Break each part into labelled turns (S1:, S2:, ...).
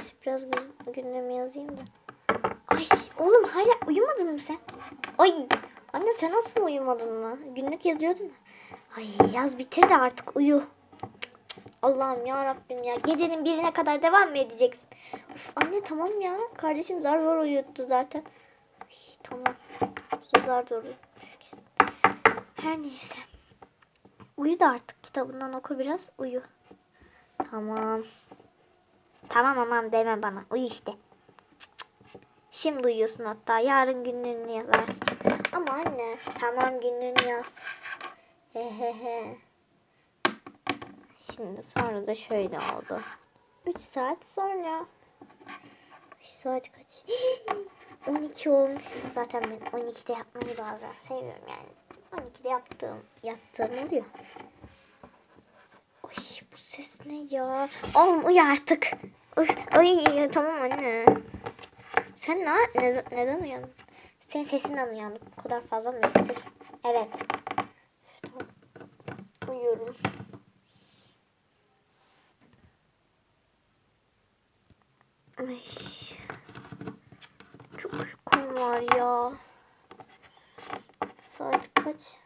S1: neyse biraz gün- gündemi yazayım da. Ay oğlum hala uyumadın mı sen? Ay anne sen nasıl uyumadın mı? Günlük yazıyordun da. Ay yaz bitir de artık uyu. Allah'ım ya Rabbim ya. Gecenin birine kadar devam mı edeceksin? Uf, anne tamam ya. Kardeşim zar zor uyuttu zaten. Ay, tamam. Zar kesin. Her neyse. Uyu da artık kitabından oku biraz. Uyu. Tamam. Tamam aman deme bana. Uyu işte. Şimdi uyuyorsun hatta. Yarın günlüğünü yazarsın. Ama anne tamam günlüğünü yaz. Hehehe. Şimdi sonra da şöyle oldu. 3 saat sonra. 3 saat kaç? 12 olmuş. Zaten ben 12'de yapmayı bazen seviyorum yani. 12'de yaptığım, yattığım oluyor. Ay bu ses ne ya? Oğlum uyu artık. Üf, ay tamam anne. Sen ne, ne neden uyandın? Senin sesinden uyandım. Bu kadar fazla mı ses? Evet. Uyuyorum. Ay. Çok uykum var ya. Saat kaç?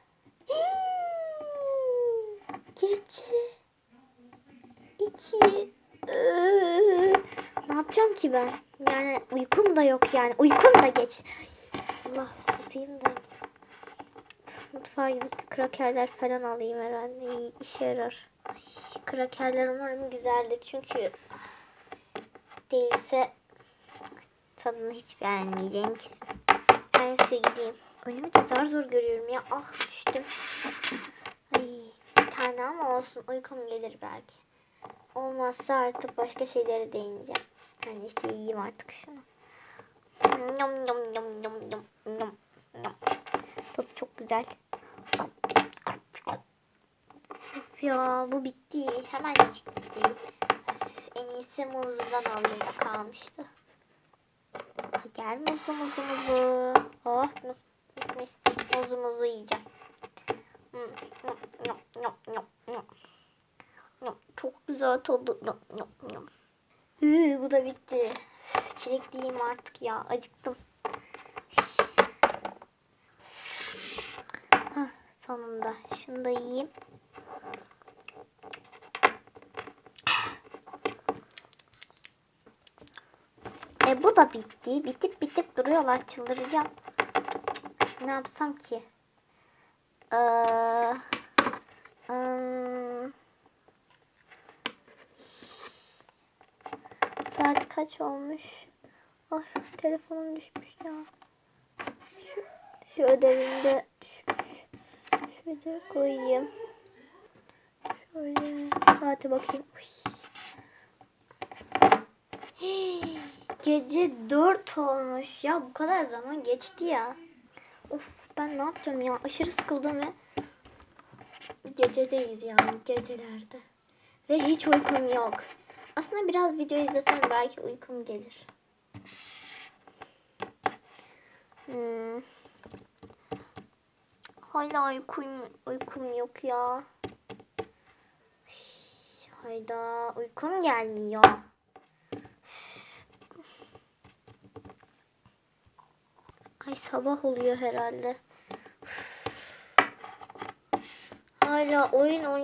S1: Gece. İki. Yapacağım ki ben? Yani uykum da yok yani. Uykum da geç. Allah susayım da. Mutfağa gidip krakerler falan alayım herhalde. İyi işe yarar. Ay, krakerler umarım güzeldir. Çünkü değilse tadını hiç beğenmeyeceğim kesin. Neyse gideyim. Önümü de zar zor görüyorum ya. Ah düştüm. Ay, bir tane ama olsun. Uykum gelir belki. Olmazsa artık başka şeylere değineceğim. Yani işte yiyeyim artık şunu. Yum yum yum yum yum yum yum. Tadı çok güzel. Of ya bu bitti. Hemen bitti. Öf, en iyisi muzludan alayım. O kalmıştı. Gel muzlu muzlu muzlu. Oh mis mis mis. Muzlu muzlu yiyeceğim. Hmm, Çok yum, yum. Hı, bu da bitti. Çilek yiyeyim artık ya. Acıktım. Hah, sonunda. Şunu da yiyeyim. E bu da bitti. Bitip bitip duruyorlar. Çıldıracağım. Ne yapsam ki? Ee, ım, saat kaç olmuş? Ay telefonum düşmüş ya. Şu, şu ödevimde düşmüş. Şöyle koyayım. Şöyle saate bakayım. Uy. Gece 4 olmuş. Ya bu kadar zaman geçti ya. Of ben ne yapacağım ya? Aşırı sıkıldım ve gecedeyiz yani gecelerde. Ve hiç uykum yok. Aslında biraz video izlesem belki uykum gelir. Hmm. Hala uykum, uykum yok ya. Hayda uykum gelmiyor. Ay sabah oluyor herhalde. Hala oyun oynuyor.